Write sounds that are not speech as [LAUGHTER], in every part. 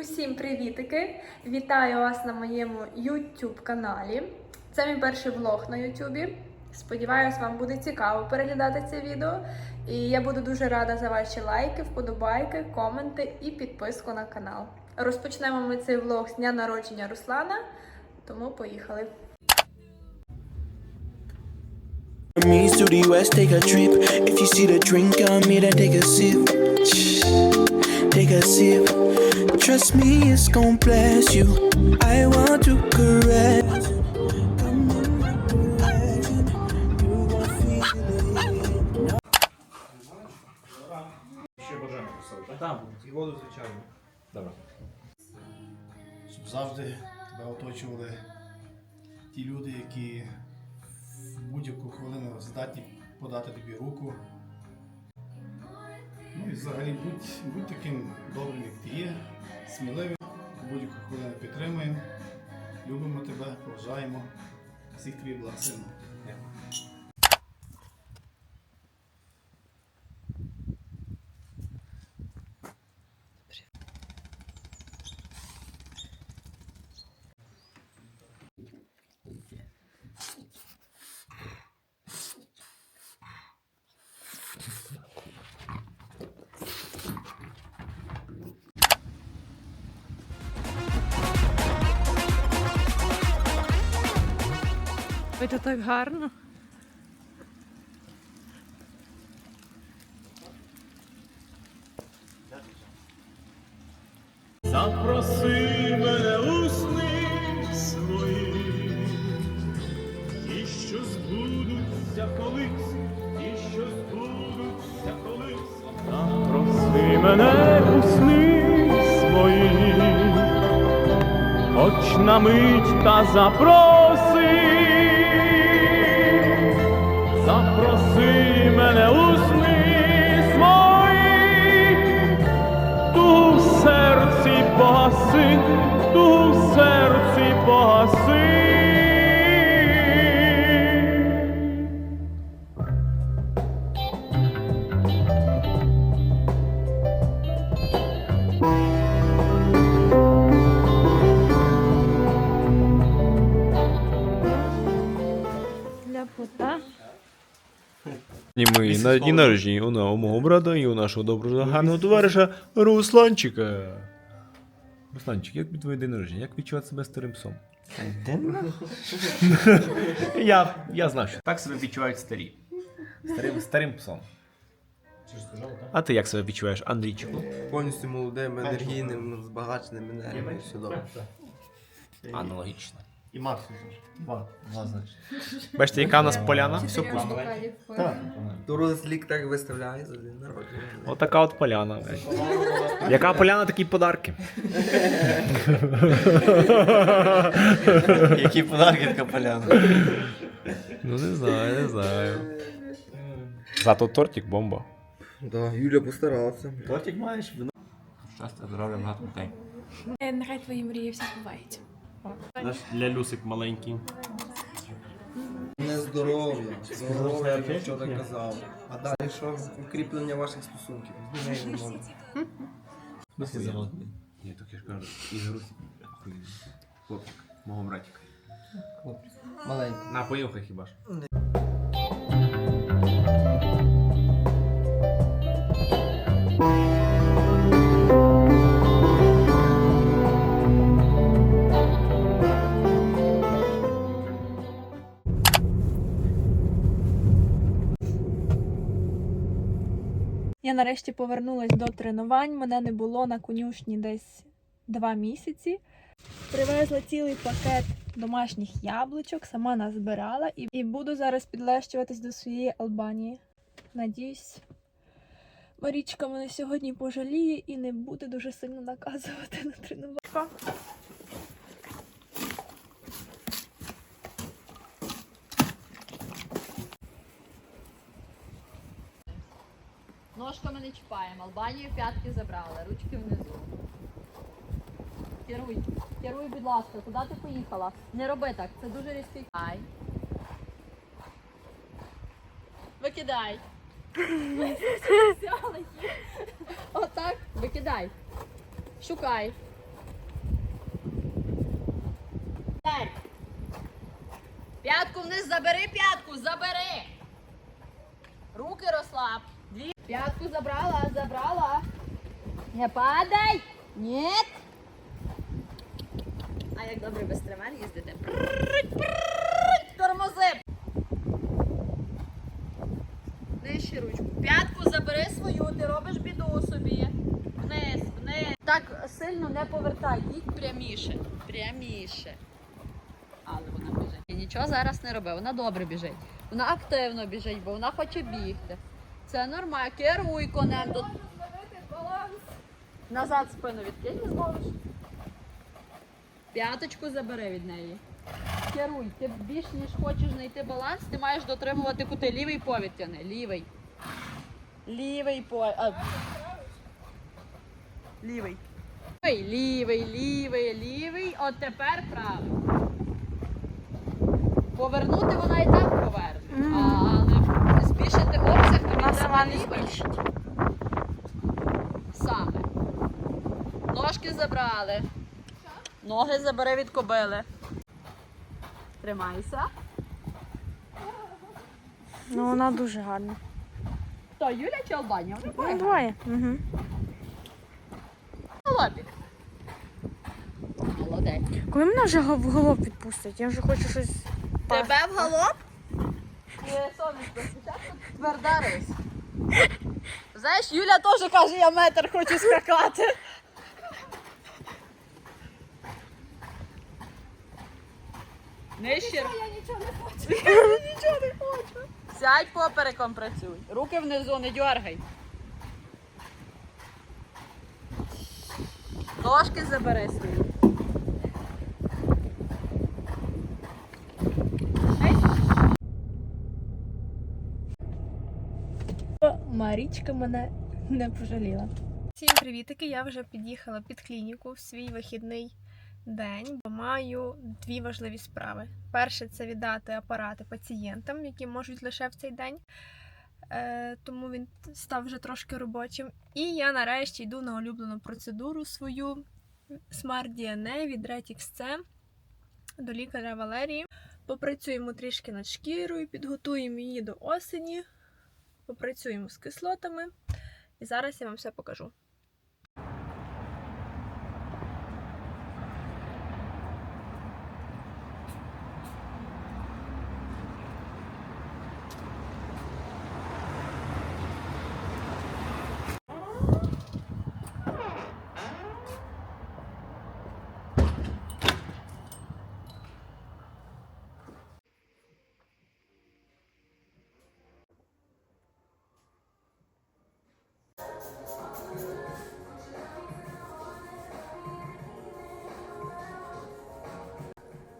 Усім привітики! Вітаю вас на моєму YouTube каналі. Це мій перший влог на YouTube. Сподіваюсь, вам буде цікаво переглядати це відео. І я буду дуже рада за ваші лайки, вподобайки, коменти і підписку на канал. Розпочнемо ми цей влог з дня народження Руслана, тому поїхали. Take a sip. Trust me, it's gonna bless you. I want to caress. Ще бажання писати, так? Так, і воду, звичайно. Добре. щоб завжди тебе оточували ті люди, які в будь-яку хвилину здатні подати тобі руку. Ну і взагалі будь, будь таким добрим, як ти є, сміливим, будь-яку хвилину підтримуємо, любимо тебе, поважаємо, всіх твій благословимо. Це так гарно. Запроси мене у сни свої, ті, що збудуться колись, ті, що збудуться колись. Запроси мене у сни свої, хоч на мить та запроси, ту в серці погаси. І ми на дні народження у на- у мого брата і у нашого доброго гарного товариша Русланчика. Русланчик, як під твоє день народження? Як відчувати себе старим псом? [LAUGHS] я, я знав, що так себе відчувають старі. Старим, старим псом. А ти як себе відчуваєш, Андрійчику? Повністю молодим, енергійним, збагаченим енергією. Все добре. Аналогічно. І. Два. Два значить. Бачите, яка у нас поляна? Все Чотирьох пусто. бокалів. Так. Так виставляє за день народження. Отака от поляна. блядь. Яка поляна, такі подарки. Які подарки така поляна. Ну не знаю, не знаю. Зато тортик бомба. Да, Юля постаралася. Тортик маєш? Щастя, здоров'я, багато дітей. Е, Нехай твої мрії всі збуваються. Наш для Люсик маленький. Не здоров'я. Здоров'я, я вчора казав. А далі що? Укріплення ваших стосунків. З нею не можна. Ні, так я ж кажу, Ігор Хлопчик, мого братика. Хлопчик. Маленький. На, поїхай хіба ж. Я нарешті повернулась до тренувань. Мене не було на конюшні десь два місяці. Привезла цілий пакет домашніх яблучок, сама назбирала і буду зараз підлещуватись до своєї Албанії. Надіюсь, Марічка мене сьогодні пожаліє і не буде дуже сильно наказувати на тренування. Ножками не чіпаємо. Албанію п'ятки забрали, ручки внизу. Керуй, керуй, будь ласка, куди ти поїхала? Не роби так, це дуже різкий. Викидай. [LAUGHS] Отак, викидай. Шукай. П'ятку вниз забери, п'ятку, забери. Руки розслаб. Пятку забрала, забрала. Не падай! Нет! А як добре без тримань їздити? Тормози! Нижче ручку. П'ятку забери свою, ти робиш біду собі. Вниз, вниз. Так сильно не повертай, їдь пряміше. Пряміше. Але вона біжить. І нічого зараз не робить, вона добре біжить. Вона активно біжить, бо вона хоче бігти. Це нормально. Керуй конем. Тут... Назад спину відкинь і зможеш. П'яточку забери від неї. Керуй, ти більш ніж хочеш знайти баланс, ти маєш дотримувати кути. Лівий повід тяни, лівий. Лівий повід. Лівий. Лівий, лівий, лівий, лівий. От тепер правий. Повернути вона і так поверне. Але збільшити обсяг тобі треба. Саме. Ножки забрали. Ноги забери від кобили. Тримайся. Ну, вона дуже гарна. То Юля чи Албанія? Вони Ну, двоє. Угу. Голубік. Молодець. Коли мене вже в голов підпустять, я вже хочу щось. Тебе в галоп? Сонечко, спочатку тверда рись. Знаєш, Юля теж каже, я метр хочу скакати. Нижче. Я нічого не хочу. Я нічого не хочу. Сядь попереком працюй. Руки внизу, не дергай. Ножки забери свої. Марічка мене не пожаліла. Всім привітики! Я вже під'їхала під клініку в свій вихідний день, бо маю дві важливі справи. Перше це віддати апарати пацієнтам, які можуть лише в цей день. Е, тому він став вже трошки робочим. І я нарешті йду на улюблену процедуру свою Smart DNA від Retix C до лікаря Валерії. Попрацюємо трішки над шкірою, підготуємо її до осені попрацюємо з кислотами. І зараз я вам все покажу.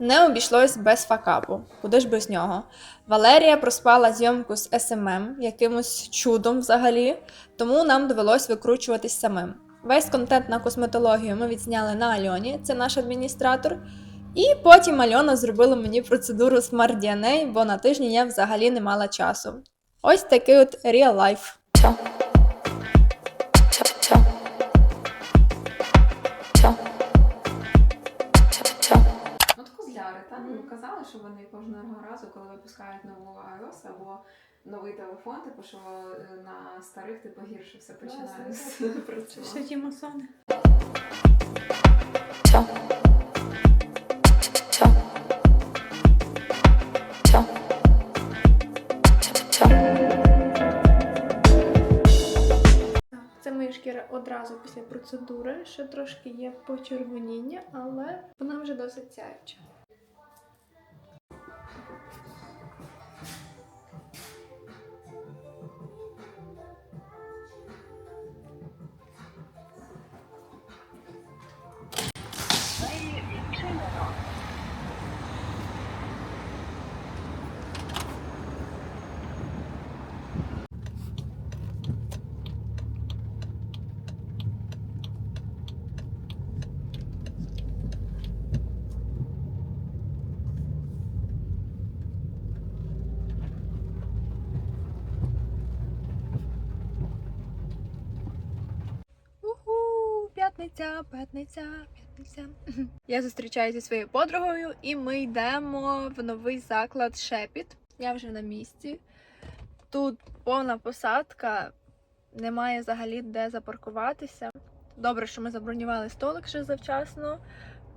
Не обійшлось без факапу. Куди ж без нього? Валерія проспала зйомку з СММ якимось чудом взагалі, тому нам довелось викручуватись самим. Весь контент на косметологію ми відзняли на Альоні, це наш адміністратор. І потім Альона зробила мені процедуру Smart DNA, бо на тижні я взагалі не мала часу. Ось такий от real life. Що вони кожного разу, коли випускають нову iOS або новий телефон, типу, що е, на старих типу гірше все починає [LAUGHS] працювати. ті масони. Шкіра одразу після процедури. Ще трошки є почервоніння, але вона вже досить сяюча. П'ятниця, п'ятниця, п'ятниця. [LAUGHS] Я зустрічаюся зі своєю подругою, і ми йдемо в новий заклад Шепіт. Я вже на місці. Тут повна посадка, немає взагалі де запаркуватися. Добре, що ми забронювали столик ще завчасно,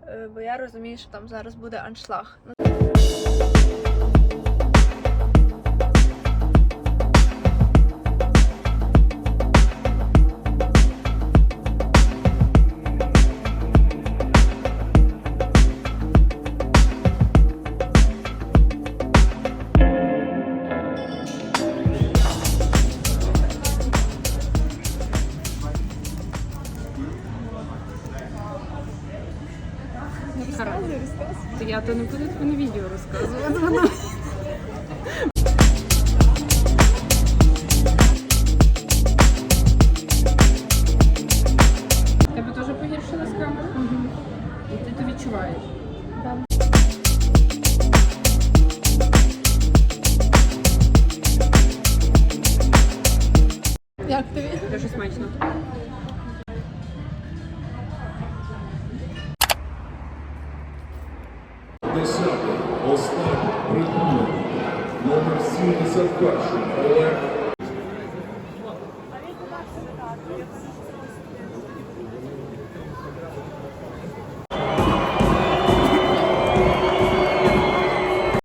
е, бо я розумію, що там зараз буде аншлаг. Santo Acho.